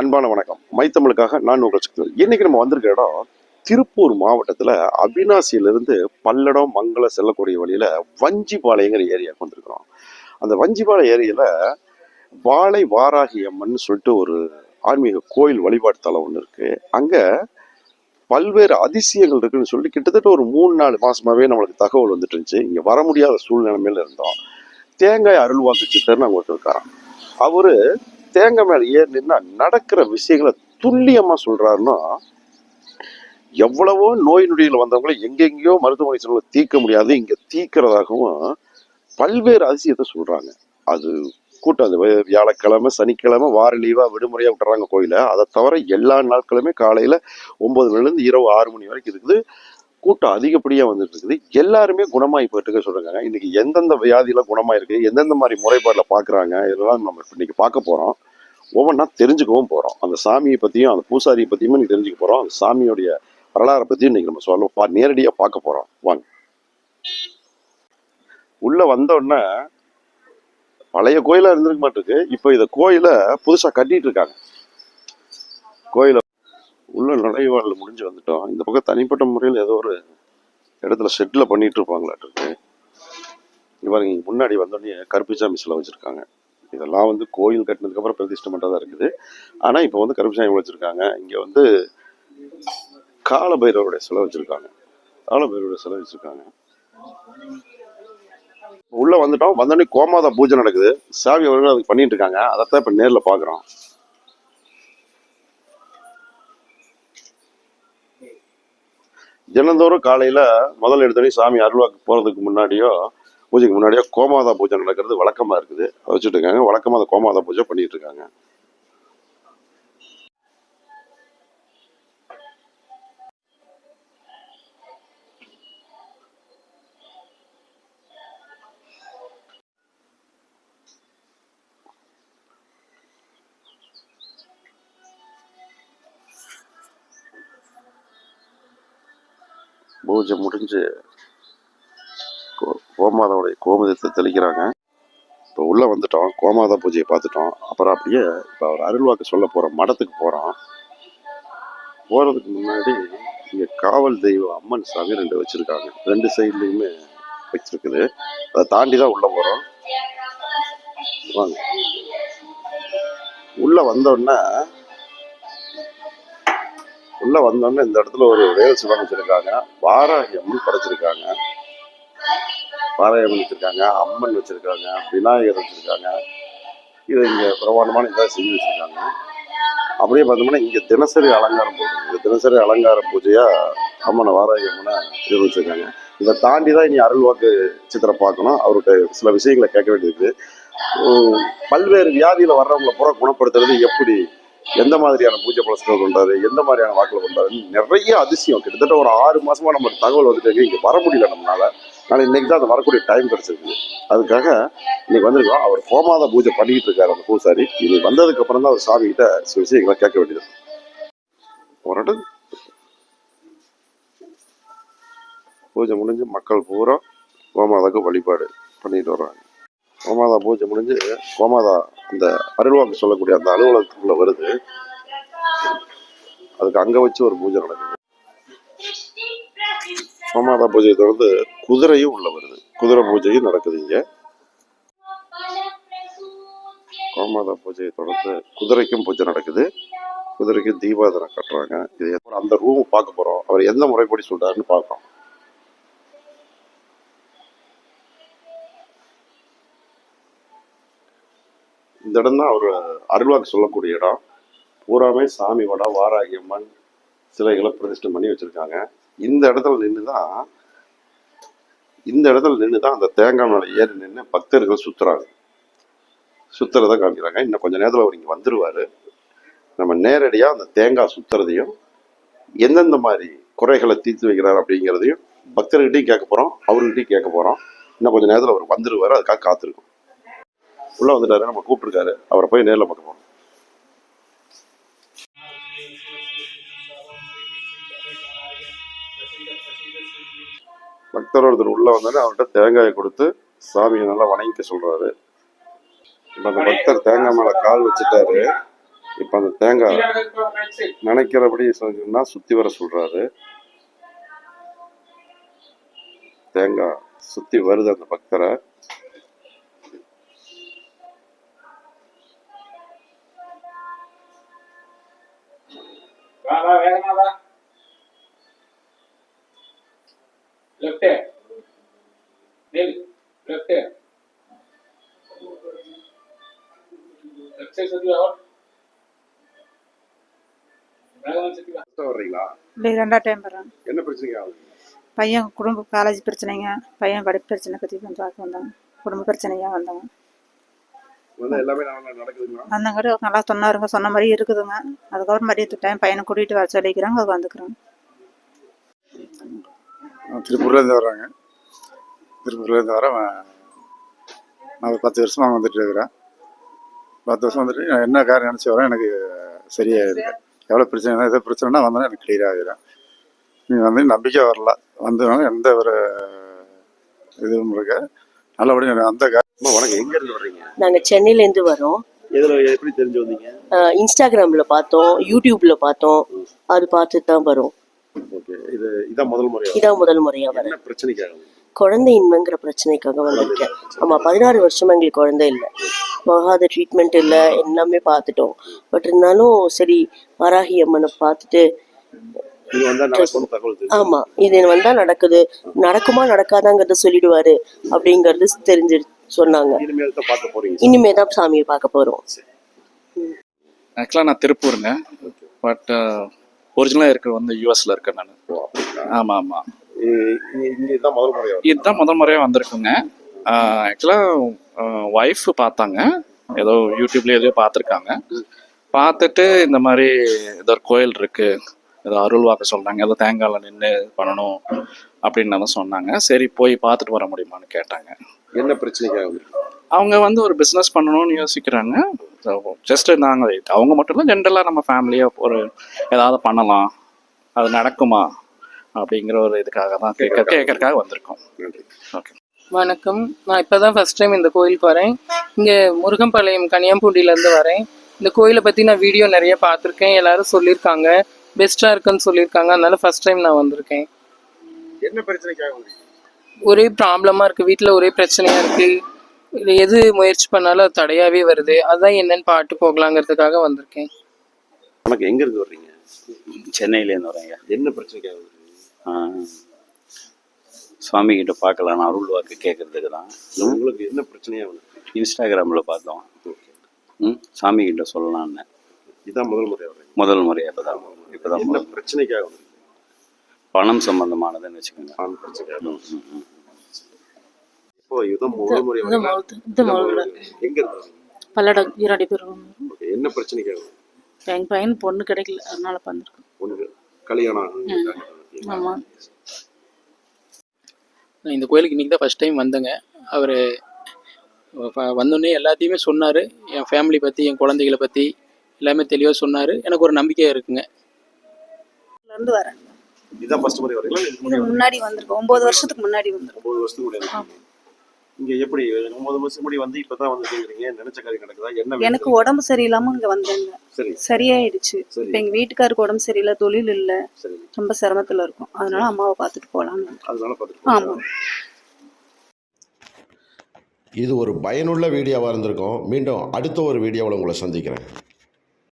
அன்பான வணக்கம். மைத்தமிழுக்காக நான் உங்கள் சக்தி இன்னைக்கு நம்ம வந்திருக்க இடம் திருப்பூர் மாவட்டத்தில் அவினாசியிலிருந்து பல்லடம் மங்கள செல்லக்கூடிய வழியில் வஞ்சிபாளையங்கிற ஏரியாவுக்கு வந்திருக்கிறோம். அந்த வஞ்சிபாளையம் ஏரியாவில் வாழை வாராகி அம்மன் சொல்லிட்டு ஒரு ஆன்மீக கோயில் வழிபாட்டு தலம் ஒன்று இருக்குது அங்கே பல்வேறு அதிசயங்கள் இருக்குன்னு சொல்லி கிட்டத்தட்ட ஒரு மூணு நாலு மாதமாகவே நம்மளுக்கு தகவல் வந்துட்டு இருந்துச்சு. இங்கே வர முடியாத சூழ்நிலைமையில இருந்தோம். தேங்காய் அருள்வாக்கு சித்தர்னு அங்கே ஒருத்தர் இருக்காராம். அவர் தேங்காய் மேல ஏறி நின்னா நடக்கிற விஷயங்களை துல்லியமா சொல்றாருன்னா எவ்வளவோ நோய் நொடிகள் வந்தவங்களை எங்கெங்கேயோ மருத்துவமனை செலவுல தீர்க்க முடியாது. இங்க தீக்கிறதாகவும் பல்வேறு அதிசயத்தை சொல்றாங்க. அது கூட்டம் அது வியாழக்கிழமை சனிக்கிழமை வார லீவா விடுமுறையா விட்டுறாங்க கோயில. அதை தவிர எல்லா நாட்களுமே காலையில ஒன்பது மணிலேருந்து இரவு ஆறு மணி வரைக்கும் இருக்குது. கூட்டம் அதிகப்படியா வந்துட்டு இருக்குது. எல்லாருமே குணமாயி போயிட்டு சொல்றாங்க. இன்னைக்கு எந்தெந்த வியாதியில குணமாயிருக்கு எந்தெந்த மாதிரி முறைப்பாடுல பாக்குறாங்க இதெல்லாம் நம்ம இப்ப இன்னைக்கு பார்க்க போறோம். ஒவ்வொன்றா தெரிஞ்சுக்கவும் போறோம். அந்த சாமியை பத்தியும் அந்த பூசாரியை பத்தியுமே இன்னைக்கு தெரிஞ்சுக்க போறோம். அந்த சாமியோடைய வரலாறை பத்தியும் இன்னைக்கு நம்ம சொல்ல பா நேரடியா பார்க்க போறோம். வாங்க. உள்ள வந்த உடனே பழைய கோயிலா இருந்திருக்க மாட்டிருக்கு. இப்போ இதை கோயிலை புதுசா கட்டிட்டு இருக்காங்க. கோயில உள்ள நுழைவாடல முடிஞ்சு வந்துட்டோம். இந்த பக்கம் தனிப்பட்ட முறையில் ஏதோ ஒரு இடத்துல செட்டில் பண்ணிட்டு இருப்பாங்களாட்டு இங்க இங்கே முன்னாடி வந்தோடனே கருப்பிசாமி சிலை வச்சிருக்காங்க. இதெல்லாம் வந்து கோயில் கட்டினதுக்கப்புறம் பிரதிஷ்டை மட்டும் தான் இருக்குது. ஆனால் இப்போ வந்து கருப்பிசாமி வச்சிருக்காங்க. இங்கே வந்து காலபைரவருடைய சிலை வச்சிருக்காங்க. காலபைரவருடைய சிலை வச்சிருக்காங்க. உள்ளே வந்துட்டோம். வந்தோடனே கோமாதா பூஜை நடக்குது. சாமி அவர்கள் அதுக்கு பண்ணிட்டு இருக்காங்க. அதைத்தான் இப்போ நேரில் பார்க்குறோம் தினந்தோறும் காலையில முதல் எடுத்தோடனே சாமி அருள்வாக்கு போறதுக்கு முன்னாடியோ பூஜைக்கு முன்னாடியோ கோமாதா பூஜை நடக்கிறது வழக்கமா இருக்குது. அதை வச்சுட்டு இருக்காங்க. வழக்கமா அந்த கோமாதா பூஜை பண்ணிட்டு இருக்காங்க. பூஜை முடிஞ்சு கோ- கோமாதாவுடைய கோமதத்தை தெளிக்கிறாங்க. இப்போ உள்ளே வந்துட்டோம் கோமாதா பூஜையை பார்த்துட்டோம். அப்புறம் அப்படியே இப்போ அவர் அருள்வாக்கு சொல்ல போகிறோம் மடத்துக்கு போகிறோம் போகிறதுக்கு முன்னாடி இங்கே காவல் தெய்வம் அம்மன் சாமி ரெண்டு வச்சுருக்காங்க. ரெண்டு சைட்லேயுமே வச்சிருக்குது. அதை தாண்டி தான் உள்ளே போகிறோம் வாங்க. உள்ளே வந்தோடனே உள்ளே வந்தோடனே இந்த இடத்துல ஒரு வேல் சிவன் வச்சிருக்காங்க வாராகி அம்மன் படைச்சிருக்காங்க. வாராகி அம்மன் அம்மன் வச்சுருக்காங்க விநாயகர் வச்சுருக்காங்க. இது இங்கே பிரமாண்டமான இதாக செஞ்சு வச்சுருக்காங்க. அப்படியே பார்த்தோம்னா இங்கே தினசரி அலங்காரம் பூஜை இந்த தினசரி அலங்கார பூஜையாக அம்மனை வாராகி அம்மனை இது வச்சிருக்காங்க இதை தாண்டி தான் இனி அருள்வாக்கு சித்திரை பார்க்கணும். அவர்கிட்ட சில விஷயங்களை கேட்க வேண்டியது பல்வேறு வியாதியில் வர்றவங்களை பூரா குணப்படுத்துறது எப்படி எந்த மாதிரியான பூஜை பலசங்கள் பண்றாரு? எந்த மாதிரியான வாக்கில் பண்றாரு நிறைய அதிசயம். கிட்டத்தட்ட ஒரு ஆறு மாசமா நம்ம தகவல் வந்துட்டு இங்க வர முடியல நம்மளால. ஆனால் இன்னைக்கு தான் அது வரக்கூடிய டைம் கிடைச்சிருக்கு. அதுக்காக இன்னைக்கு வந்திருக்கோம் அவர் கோமாத பூஜை பண்ணிட்டு இருக்காரு அந்த பூசாரி. இன்னைக்கு வந்ததுக்கு அப்புறம் தான் அவர் சாமி கிட்ட சில விஷயங்களை கேட்க வேண்டியது. ஒரு பூஜை முடிஞ்சு மக்கள் பூரா கோமாதாக்கு வழிபாடு பண்ணிட்டு வர்றாங்க. கோமாதா பூஜை முடிஞ்சு கோமாதா அந்த அருள்வாக்கு சொல்லக்கூடிய அந்த அலுவலகத்துக்குள்ள வருது. அதுக்கு அங்க வச்சு ஒரு பூஜை நடக்குது. கோமாதா பூஜையை தொடர்ந்து குதிரையும் உள்ள வருது. குதிரை பூஜையும் நடக்குது இங்க. கோமாதா பூஜையை தொடர்ந்து குதிரைக்கும் பூஜை நடக்குது. குதிரைக்கும் தீபாதனை கட்டுறாங்க. இது அந்த ரூம் பார்க்க போறோம். அவர் எந்த முறைப்படி சொல்றாருன்னு பார்க்கறோம் இந்த இடம் தான் அவர் அருள்வாக்கு சொல்லக்கூடிய இடம். பூராமே சாமி வடம் வாராகி அம்மன் சிலைகளை பிரதிஷ்டம் பண்ணி வச்சுருக்காங்க. இந்த இடத்துல நின்று தான் இந்த இடத்துல நின்று தான் அந்த தேங்காய் மேலே ஏறி நின்று பக்தர்கள் சுற்றுறாங்க சுற்றுறதை காமிக்கிறாங்க. இன்னும் கொஞ்சம் நேரத்தில் அவர் இங்கே வந்துடுவார் நம்ம நேரடியாக அந்த தேங்காய் சுற்றுறதையும் எந்தெந்த மாதிரி குறைகளை தீர்த்து வைக்கிறார் அப்படிங்கிறதையும் பக்தர்கிட்டையும் கேட்க போகிறோம் அவர்கிட்டையும் கேட்க போகிறோம் இன்னும் கொஞ்ச நேரத்தில் அவர் வந்துடுவார் அதுக்காக காத்திருக்கும். உள்ள வந்துட்டாரு நம்ம கூப்பிட்டுருக்காரு. அவரை போய் நேரில் பார்க்க போகணும். பக்தர் ஒருத்தர் உள்ள வந்தோடனே அவர்கிட்ட தேங்காயை கொடுத்து சாமியை நல்லா வணங்கிக்க சொல்றாரு. இப்ப அந்த பக்தர் தேங்காய் மேல கால் வச்சுட்டாரு. இப்போ அந்த தேங்காய் நினைக்கிறபடி சொன்னா சுத்தி வர சொல்றாரு. தேங்காய் சுத்தி வருது அந்த பக்தரை. வா வா வேகமா வா லெஃப்ட் நில் லெஃப்ட் லெஃப்ட் சைடு சுத்தி வா வேகமா சுத்தி வா. ஃபர்ஸ்ட் வர்றீங்களா? இல்லை ரெண்டா டைம் வர்றேன். என்ன பிரச்சனைங்க? ஆகுது பையன் குடும்ப காலேஜ் பிரச்சனைங்க. பையன் படிப்பு பிரச்சனை பற்றி கொஞ்சம் பார்க்க வந்தாங்க குடும்ப பிரச்சனையாக வந்தாங்க வந்து எல்லாமே நல்லா நடக்குதுங்களா வந்தங்காட்டி நல்லா சொன்னாருங்க சொன்ன மாதிரி இருக்குதுங்க. அதுக்கப்புறம் மதியத்து டைம் பையனை கூட்டிகிட்டு வர சொல்லிக்கிறாங்க அது வந்துக்கிறோம் நான் திருப்பூர்லேருந்து வர்றேங்க. திருப்பூர்லேருந்து வரேன் நான் ஒரு பத்து வருஷமாக வந்துட்டு இருக்கிறேன். பத்து வருஷம் வந்துட்டு நான் என்ன காரியம் நினச்சி வரேன் எனக்கு சரியாயிருக்கு. எவ்வளோ பிரச்சனை எதாவது பிரச்சனைனா வந்தோன்னா எனக்கு கிளியர் ஆகிடும். நீங்கள் வந்து நம்பிக்கை வரல. வந்தவங்க எந்த ஒரு இதுவும் இருக்கு நல்லபடியாக அந்த வணக்கம். எங்க இருந்து வர்றீங்க? நாங்க சென்னையில இருந்து வரோம். இதுல எப்படி தெரிஞ்சு வந்தீங்க இன்ஸ்டாகிராம்ல பார்த்தோம் யூடியூப்ல பார்த்தோம். அது பார்த்துட்டு தான் வரோம். ஓகே. இது இதான் முதல் முறையா? இதான் முதல் முறையா வரேன் என்ன பிரச்சனைக்காக குழந்தையின்மைங்கிற பிரச்சனைக்காக வந்திருக்கேன். ஆமா பதினாறு வருஷமா எங்களுக்கு குழந்தை இல்லை. போகாத ட்ரீட்மெண்ட் இல்லை எல்லாமே பார்த்துட்டோம். பட் இருந்தாலும் சரி வராகி அம்மனை பார்த்துட்டு ஆமா இது வந்தா நடக்குது. நடக்குமா நடக்காதாங்கிறத சொல்லிடுவாரு அப்படிங்கறது தெரிஞ்சு சொன்னாங்க. இனிமே தான் சாமியை பார்க்க போறோம். ஆக்சுவலாக நான் திருப்பூருங்க. பட் ஒரிஜினலாக இருக்கிற வந்து யூஎஸ்ல இருக்கேன் நான்? ஆமாம் ஆமாம் இ- இங்க இங்க இதான் முதல் முறையா வர்றீங்க. இதுதான் முதல் முறையாக வந்திருக்குங்க. ஆக்சுவலாக ஒய்ஃப் பார்த்தாங்க. ஏதோ யூடியூப்ல எதையோ பார்த்துருக்காங்க. பார்த்துட்டு இந்த மாதிரி ஏதோ ஒரு கோயில் இருக்கு. ஏதோ அருள் வாக்கு சொல்றாங்க ஏதோ தேங்காயில் நின்று பண்ணணும் அப்படின்னு தான் சொன்னாங்க. சரி போய் பார்த்துட்டு வர முடியுமான்னு கேட்டாங்க. என்ன பிரச்சனைக்காக? அவங்க வந்து ஒரு பிஸ்னஸ் பண்ணணும்னு யோசிக்கிறாங்க. ஜஸ்ட் நாங்கள் அவங்க மட்டும் இல்லை ஜென்ரலாக நம்ம ஃபேமிலியாக ஒரு ஏதாவது பண்ணலாம் அது நடக்குமா அப்படிங்கிற ஒரு இதுக்காக தான் கேட்க கேட்கறதுக்காக. வந்திருக்கோம். ஓகே வணக்கம். நான் இப்போ தான் ஃபஸ்ட் டைம் இந்த கோயிலுக்கு வரேன். இங்கே முருகம்பாளையம் கனியாம்பூண்டிலேருந்து வரேன். இந்த கோயிலை பற்றி நான் வீடியோ நிறைய பார்த்துருக்கேன். எல்லாரும் சொல்லியிருக்காங்க. பெஸ்ட்டாக இருக்குன்னு சொல்லியிருக்காங்க. அதனால ஃபஸ்ட் டைம் நான் வந்திருக்கேன். என்ன பிரச்சனைக்காக? ஒரே ப்ராப்ளமாக இருக்குது வீட்டில் ஒரே பிரச்சனையாக இருக்குது எது முயற்சி பண்ணாலும் அது தடையாகவே வருது. அதான் என்னன்னு பாட்டு போகலாங்கிறதுக்காக வந்திருக்கேன். வணக்கம் எங்க இருந்து வர்றீங்க? சென்னையிலேருந்து வரேங்க என்ன பிரச்சனைக்காக. சுவாமி கிட்ட பார்க்கலாம். அருள் வாக்கு கேட்கறதுக்கு தான். உங்களுக்கு என்ன பிரச்சனையா வந்திருக்கீங்க? இன்ஸ்டாகிராமில் பார்த்தோம். ம் சாமி கிட்ட சொல்லலான்னு இதான் முதல் முறையா வர்றீங்க. முதல் முறையாக இப்போ தான் இப்போ தான் என்ன பிரச்சனைக்காக? பணம் சம்பந்தமானதுன்னு வச்சுக்கோங்க. ஆண் பிரச்சனைக்காக இப்போ இதுதான் முதல் முதல்ல எங்க? பல்லடம் ஈராடி பேரும் என்ன பிரச்சனைக்காக? எங்கள் பையன் பொண்ணு கிடைக்கல அதனால வந்திருக்கோம். ஒண்ணு கல்யாணம் ஆமாம் இந்த கோயிலுக்கு இன்றைக்கி தான் ஃபஸ்ட் டைம் வந்தேங்க. அவர் வந்தோடனே எல்லாத்தையுமே சொன்னார். என் ஃபேமிலி பற்றி என் குழந்தைகளை பற்றி எல்லாமே தெளிவாக சொன்னார். எனக்கு ஒரு நம்பிக்கை இருக்குங்க. இருந்து வரேன். இதான் ஃபர்ஸ்ட் முறை வரீங்களா? முன்னாடி முன்னாடி வந்திருக்கோம். ஒம்பது வருஷத்துக்கு முன்னாடி வந்திருக்கோம். ஒன்பது வருஷத்துக்கு முன்னாடி. இங்க எப்படி ஒன்பது வருஷம் முன்னாடி வந்து இப்பதான் வந்து கேக்குறீங்க? நினைச்ச காரியம் நடக்குதா? என்ன எனக்கு? உடம்பு சரியில்லாம இங்க வந்தேங்க. சரி. சரியாயிடுச்சு. சரி. இப்ப எங்க வீட்டுக்காருக்கு உடம்பு சரியில்லை தொழில் இல்ல. சரி. ரொம்ப சிரமத்துல இருக்கும். அதனால அம்மாவை பார்த்துட்டு போலாம்னு அதனால பாத்துட்டு ஆமா. இது ஒரு பயனுள்ள வீடியோவாக இருந்திருக்கும். மீண்டும் அடுத்த ஒரு வீடியோவில் உங்களை சந்திக்கிறேன்.